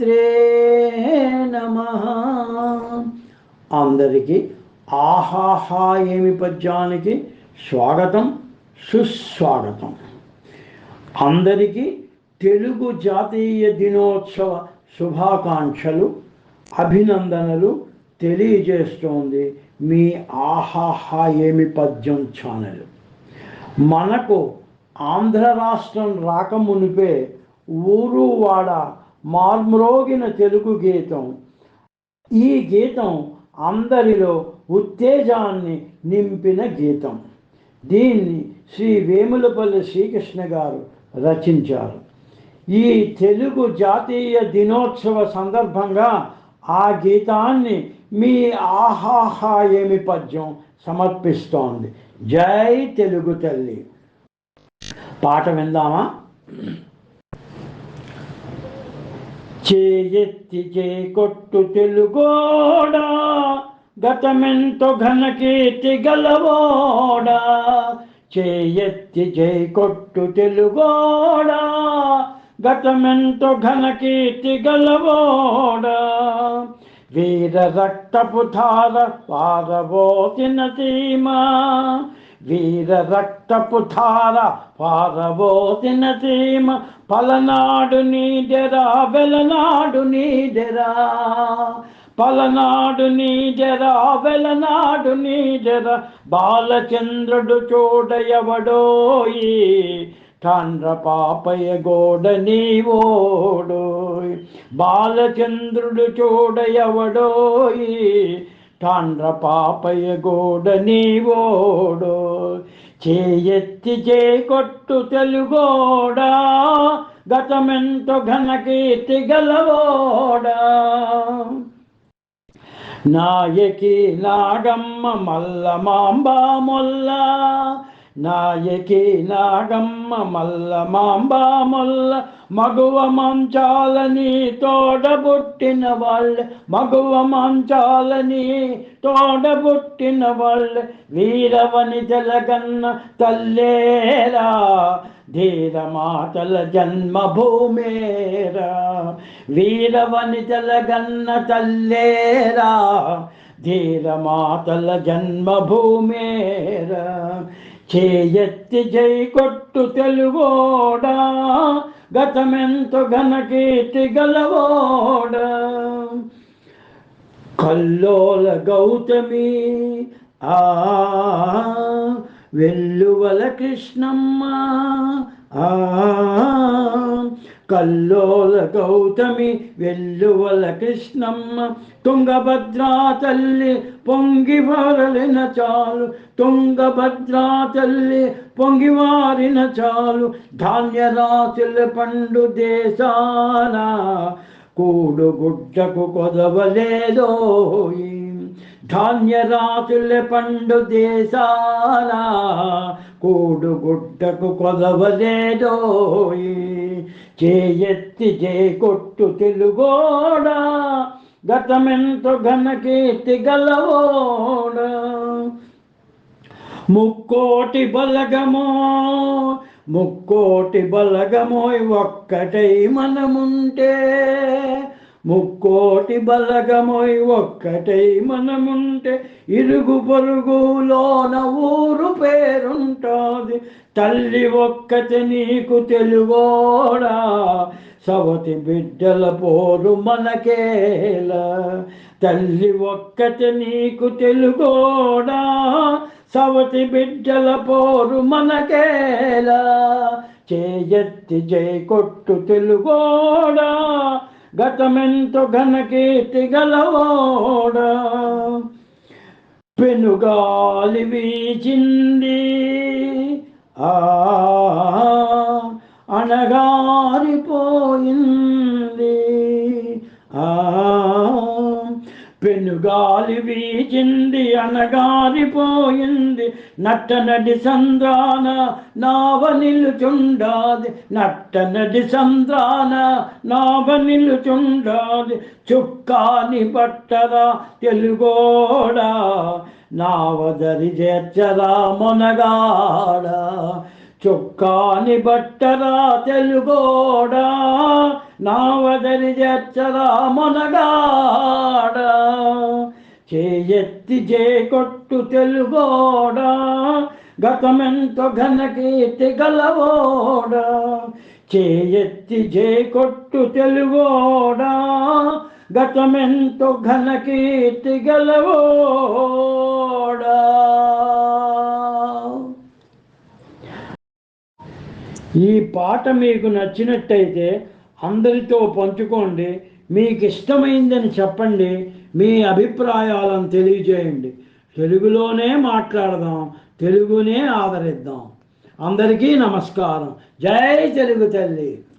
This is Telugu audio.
శ్రే నమ. అందరికీ ఆహాహా ఏమి పద్యానికి స్వాగతం సుస్వాగతం. అందరికీ తెలుగు జాతీయ దినోత్సవ శుభాకాంక్షలు అభినందనలు తెలియజేస్తోంది మీ ఆహాహా ఏమి పద్యం ఛానల్. మనకు ఆంధ్ర రాష్ట్రం రాకమునిపే ఊరు వాడ మార్మ్రోగిన తెలుగు గీతం. ఈ గీతం అందరిలో ఉత్తేజాన్ని నింపిన గీతం. దీన్ని శ్రీ వేములపల్లి శ్రీకృష్ణ గారు రచించారు. ఈ తెలుగు జాతీయ దినోత్సవ సందర్భంగా ఆ గీతాన్ని మీ ఆహాహా ఏమి పద్యం సమర్పిస్తోంది. జై తెలుగు తల్లి. పాట విందామా? చేయెత్తి చే కొట్టు తెలుగోడా గతమెంతో ఘనకీర్తి గలవోడా. చేయెత్తి చే కొట్టు తెలుగోడా గతమెంతో ఘనకీర్తి గలవోడా. వీర రక్తపు ధార పారబోతిన సీమా వీర రక్తపు ధార పారబోతిన సీమ పలనాడు నీడెరా వెలనాడు నీడెరా పలనాడు నీడెరా వెలనాడు నీడెరా బాలచంద్రుడు చూడయవడోయి ఠాండ్ర పాపయ గోడ నీవోడోయ్. బాలచంద్రుడు చూడయవడోయి తాండ్ర పాపయ గోడ నీవోడో. చేయెత్తి చేకొట్టు తెలుగోడా. గతమెంతో ఘనకీర్తి గలవోడా. నాయకి నాగమ్మ మల్ల మాంబా మొల్లా. నాయకి నాగమ్మ మల్ల మాంబ మొల్ల మగువ మంచాలని తోడబుట్టిన వాళ్ళ మగువ మంచాలని తోడబుట్టిన వాళ్ళ. వీరవని తెలగన్న తల్లేరా ధీరమాతల జన్మభూమేరా. వీరవని తెలగన్న తల్లేరా ధీరమాతల జన్మభూమేరా. చేయెత్తి జై కొట్టు తెలుగోడా గతమెంతో ఘనకీర్తి గలవోడా. కల్లోల గౌతమి ఆ వెల్లువల కృష్ణమ్మ ఆ కల్లోల గౌతమి వెల్లువల కృష్ణమ్మ తుంగభద్రా తల్లి పొంగి వరలిన చాలు తుంగభద్రా తల్లి పొంగి వారిన చాలు ధాన్యరాశుల పండు దేశాన. కూడుగుడ్డకు కొదవలేదోయి ధాన్యరాశుల పండు దేశాల కూడు గుడ్డకు కొదవలేదోయి చేయెత్తి చే కొట్టు తెలుగోడా గతమెంతో ఘనకీర్తి గలవోడా. ముక్కోటి బలగమో ముక్కోటి బలగమోయ్ ఒక్కటై మనముంటే ముక్కోటి బలగమోయ్ ఒక్కటై మనముంటే ఇరుగు పొరుగులోన ఊరు పేరుంటుంది. తల్లి ఒక్కటి నీకు తెలుగోడా? సవతి బిడ్డల పోరు మనకేలా? తల్లి ఒక్కటి నీకు తెలుగోడా? సవతి బిడ్డల పోరు మనకేలా? చేయెత్తి జై కొట్టు తెలుగోడా? గతమెంతో ఘనకీర్తి గలవోడా? పెనుగాలి వీచింది. ఆ అణగారిపోయింది పెనుగాలి వీచింది అనగారిపోయింది నట్టనడి సంద్రాన నావ నిలుచుండాది. నట్టనడి సంద్రాన నావ నిలుచుండాది. చుక్కాని పట్టరా తెలుగోడా నావదరి చేర్చరా మొనగాడ. చొక్కాని బట్టరా తెలుగోడా నావదరి చేర్చరా మొనగాడ చేయెత్తి జే కొట్టు తెలుగోడా గతమెంతో ఘనకీర్తి గలవోడా చేయెత్తి జే కొట్టు తెలుగోడా గతమెంతో ఘనకీర్తి గలవోడా. ఈ పాట మీకు నచ్చినట్టయితే అందరితో పంచుకోండి. మీకు ఇష్టమైందని చెప్పండి. మీ అభిప్రాయాలను తెలియజేయండి. తెలుగులోనే మాట్లాడదాం. తెలుగునే ఆదరిద్దాం. అందరికీ నమస్కారం. జై తెలుగు తల్లి.